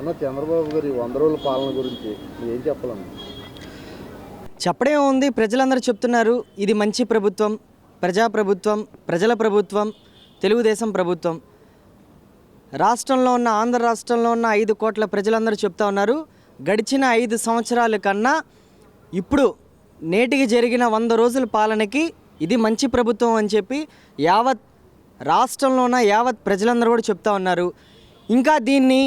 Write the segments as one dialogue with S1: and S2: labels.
S1: అన్న చంద్రబాబు గారి వంద రోజుల పాలన గురించి ఏం చెప్పాలన్న?
S2: చెప్పడం ఉంది ప్రజలందరూ చెప్తున్నారు ఇది మంచి ప్రభుత్వం ప్రజాప్రభుత్వం ప్రజల ప్రభుత్వం తెలుగుదేశం ప్రభుత్వం. రాష్ట్రంలో ఉన్న ఆంధ్ర రాష్ట్రంలో ఉన్న ఐదు కోట్ల ప్రజలందరూ చెప్తా ఉన్నారు. గడిచిన ఐదు సంవత్సరాల కన్నా ఇప్పుడు నేటికి జరిగిన వంద రోజుల పాలనకి ఇది మంచి ప్రభుత్వం అని చెప్పి యావత్ రాష్ట్రంలో ఉన్న యావత్ ప్రజలందరూ కూడా చెప్తా ఉన్నారు. ఇంకా దీన్ని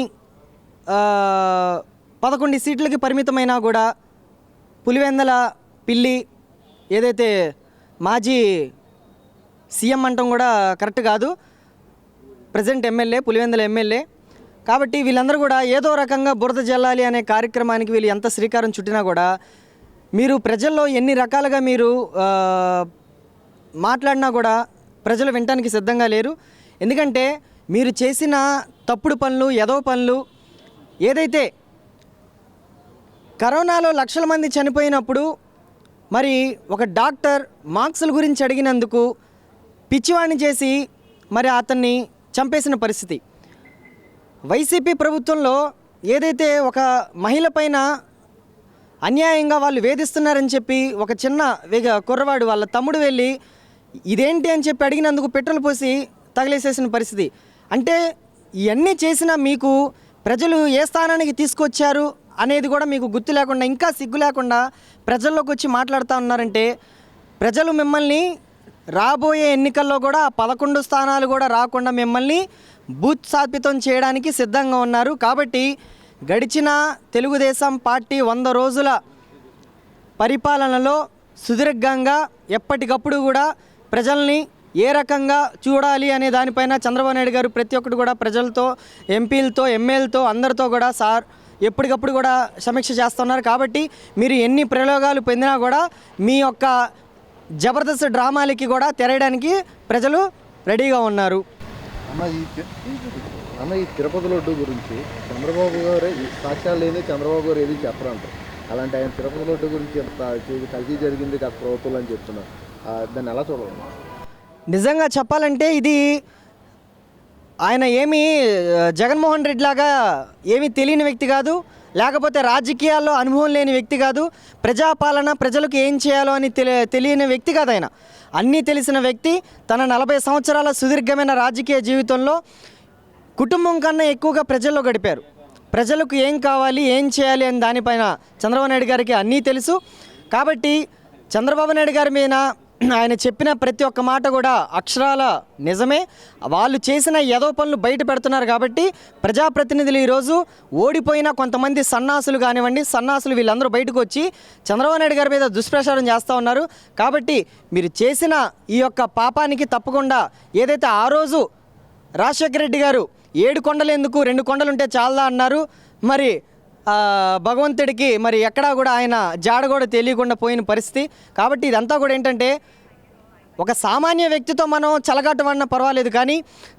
S2: పదకొండు సీట్లకి పరిమితమైనా కూడా పులివెందల పిల్లి ఏదైతే మాజీ సీఎం అంటాం కూడా కరెక్ట్ కాదు. Present MLA Pulivendula MLA. కాబట్టి వీళ్ళందరూ కూడా ఏదో రకంగా బురద జల్లాలి అనే కార్యక్రమానికి వీళ్ళు ఎంత శ్రీకారం చుట్టినా కూడా మీరు ప్రజల్లో ఎన్ని రకాలుగా మీరు మాట్లాడినా కూడా ప్రజలు వినటానికి సిద్ధంగా లేరు. ఎందుకంటే మీరు చేసిన తప్పుడు పనులు ఎదవ పనులు ఏదైతే కరోనాలో లక్షల మంది చనిపోయినప్పుడు మరి ఒక డాక్టర్ మార్క్సుల గురించి అడిగినందుకు పిచ్చివాణ్ణి చేసి మరి అతన్ని చంపేసిన పరిస్థితి. వైసీపీ ప్రభుత్వంలో ఏదైతే ఒక మహిళ పైన అన్యాయంగా వాళ్ళు వేధిస్తున్నారని చెప్పి ఒక చిన్న వేగ కుర్రవాడు వాళ్ళ తమ్ముడు వెళ్ళి ఇదేంటి? అని చెప్పి అడిగినందుకు పెట్రోల్ పోసి తగిలేసేసిన పరిస్థితి. అంటే ఇవన్నీ చేసినా మీకు ప్రజలు ఏ స్థానానికి తీసుకొచ్చారు అనేది కూడా మీకు గుర్తు లేకుండా ఇంకా సిగ్గు లేకుండా ప్రజల్లోకి వచ్చి మాట్లాడుతూ ఉన్నారంటే ప్రజలు మిమ్మల్ని రాబోయే ఎన్నికల్లో కూడా పదకొండు స్థానాలు కూడా రాకుండా మిమ్మల్ని బూత్ సాపితం చేయడానికి సిద్ధంగా ఉన్నారు. కాబట్టి గడిచిన తెలుగుదేశం పార్టీ వంద రోజుల పరిపాలనలో సుదీర్ఘంగా ఎప్పటికప్పుడు కూడా ప్రజల్ని ఏ రకంగా చూడాలి అనే దానిపైన చంద్రబాబు నాయుడు గారు ప్రతి ఒక్కటి కూడా ప్రజలతో ఎంపీలతో ఎమ్మెల్యేలతో అందరితో కూడా సార్ ఎప్పటికప్పుడు కూడా సమీక్ష చేస్తున్నారు. కాబట్టి మీరు ఎన్ని ప్రయోగాలు పొందినా కూడా మీ యొక్క జబర్దస్త్ డ్రామాలకి కూడా తెరయడానికి ప్రజలు రెడీగా ఉన్నారు.
S1: అన్న ఈ తిరుపతి లడ్డు గురించి చంద్రబాబు గారు సాక్ష్యాలు లేని చంద్రబాబు గారు ఏది చెప్పరంట. అలాంటి ఆయన తిరుపతి లడ్డు గురించి ఎంత జరిగింది గత ప్రభుత్వం అని చెప్తున్నారు. దాన్ని ఎలా చూడాలి?
S2: నిజంగా చెప్పాలంటే ఇది ఆయన ఏమి జగన్మోహన్ రెడ్డి లాగా ఏమీ తెలియని వ్యక్తి కాదు. లేకపోతే రాజకీయాల్లో అనుభవం లేని వ్యక్తి కాదు. ప్రజాపాలన ప్రజలకు ఏం చేయాలో అని తెలి తెలియని వ్యక్తి కాదు ఆయన. అన్నీ తెలిసిన వ్యక్తి తన నలభై సంవత్సరాల సుదీర్ఘమైన రాజకీయ జీవితంలో కుటుంబం కన్నా ఎక్కువగా ప్రజల్లో గడిపారు. ప్రజలకు ఏం కావాలి ఏం చేయాలి అని దానిపైన చంద్రబాబు నాయుడు గారికి అన్నీ తెలుసు. కాబట్టి చంద్రబాబు నాయుడు గారి మీద ఆయన చెప్పిన ప్రతి ఒక్క మాట కూడా అక్షరాల నిజమే. వాళ్ళు చేసిన ఏదో పనులు బయట పెడుతున్నారు కాబట్టి ప్రజాప్రతినిధులు ఈరోజు ఓడిపోయిన కొంతమంది సన్నాసులు కానివ్వండి సన్నాసులు వీళ్ళందరూ బయటకు వచ్చి చంద్రబాబు నాయుడు గారి మీద దుష్ప్రచారం చేస్తూ ఉన్నారు. కాబట్టి మీరు చేసిన ఈ యొక్క పాపానికి తప్పకుండా ఏదైతే ఆ రోజు రాజశేఖర రెడ్డి గారు ఏడు కొండలు ఎందుకు రెండు కొండలు ఉంటే చాలదా అన్నారు. మరి భగవంతుడికి మరి ఎక్కడా కూడా ఆయన జాడ కూడా తెలియకుండా పోయిన పరిస్థితి. కాబట్టి ఇదంతా కూడా ఏంటంటే ఒక సామాన్య వ్యక్తితో మనం చలగాటమన్నా పర్వాలేదు కానీ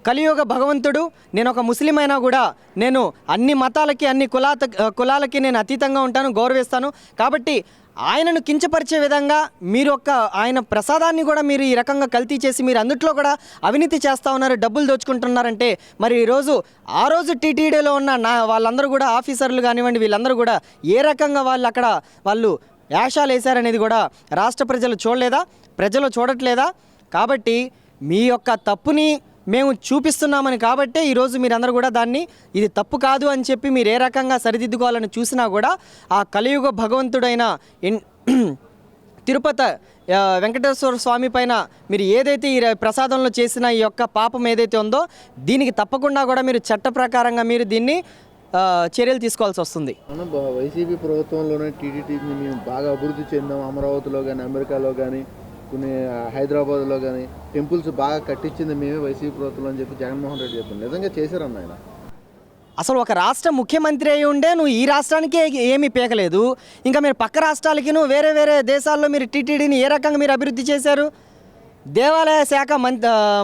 S2: కలియుగ భగవంతుడు నేను ఒక ముస్లిం అయినా కూడా నేను అన్ని మతాలకి అన్ని కులాత కులాలకి నేను అతీతంగా ఉంటాను గౌరవిస్తాను. కాబట్టి ఆయనను కించపరిచే విధంగా మీరు ఒక్క ఆయన ప్రసాదాన్ని కూడా మీరు ఈ రకంగా కల్తీ చేసి మీరు అందుట్లో కూడా అవినీతి చేస్తూ ఉన్నారు డబ్బులు దోచుకుంటున్నారంటే మరి ఈరోజు ఆ రోజు టీటీడీలో ఉన్న నా వాళ్ళందరూ కూడా ఆఫీసర్లు కానివ్వండి వీళ్ళందరూ కూడా ఏ రకంగా వాళ్ళు అక్కడ వాళ్ళు యాషాలు వేశారనేది కూడా రాష్ట్ర ప్రజలు చూడలేదా ప్రజలు చూడట్లేదా? కాబట్టి మీ యొక్క తప్పుని మేము చూపిస్తున్నామని కాబట్టే ఈరోజు మీరందరూ కూడా దాన్ని ఇది తప్పు కాదు అని చెప్పి మీరు ఏ రకంగా సరిదిద్దుకోవాలని చూసినా కూడా ఆ కలియుగ భగవంతుడైన తిరుపతి వెంకటేశ్వర స్వామి పైన మీరు ఏదైతే ఈ ప్రసాదంలో చేసిన ఈ యొక్క పాపం ఏదైతే ఉందో దీనికి తప్పకుండా కూడా మీరు చట్ట ప్రకారంగా మీరు దీన్ని చర్యలు తీసుకోవాల్సి వస్తుంది.
S1: వైసీపీ ప్రభుత్వంలోనే టీడీటీని మేము బాగా అభివృద్ధి చెందాం అమరావతిలో కానీ అమెరికాలో కానీ కొన్ని హైదరాబాద్లో కానీ టెంపుల్స్ బాగా కట్టించింది మేమే వైసీపీ ప్రభుత్వం అని చెప్పి జగన్మోహన్ రెడ్డి చెప్పారు. నిజంగా చేశారన్న ఆయన.
S2: అసలు ఒక రాష్ట్ర ముఖ్యమంత్రి అయి ఉండే నువ్వు ఈ రాష్ట్రానికే ఏమీ పీకలేదు. ఇంకా మీరు పక్క రాష్ట్రాలకి నువ్వు వేరే వేరే దేశాల్లో మీరు టీటీడీని ఏ రకంగా మీరు అభివృద్ధి చేశారు? దేవాలయ శాఖ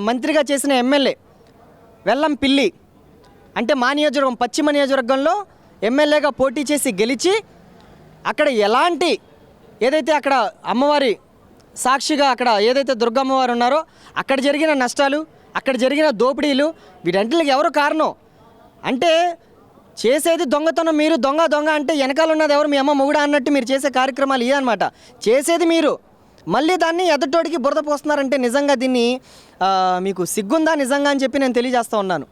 S2: మంత్రిగా చేసిన ఎమ్మెల్యే వెల్లం పిల్లి అంటే మా నియోజకవర్గం పశ్చిమ నియోజకవర్గంలో ఎమ్మెల్యేగా పోటీ చేసి గెలిచి అక్కడ ఎలాంటి ఏదైతే అక్కడ అమ్మవారి సాక్షిగా అక్కడ ఏదైతే దుర్గమ్మవారు ఉన్నారో అక్కడ జరిగిన నష్టాలు అక్కడ జరిగిన దోపిడీలు వీటన్నిటికి ఎవరు కారణం? అంటే చేసేది దొంగతనం మీరు దొంగ దొంగ అంటే వెనకాల ఉన్నది ఎవరు? మీ అమ్మ మొగుడా అన్నట్టు మీరు చేసే కార్యక్రమాలు ఇవి అనమాట చేసేది మీరు. మళ్ళీ దాన్ని ఎదటోడికి బురద పోస్తున్నారంటే నిజంగా దీన్ని మీకు సిగ్గుందా నిజంగా అని చెప్పి నేను తెలియజేస్తూ ఉన్నాను.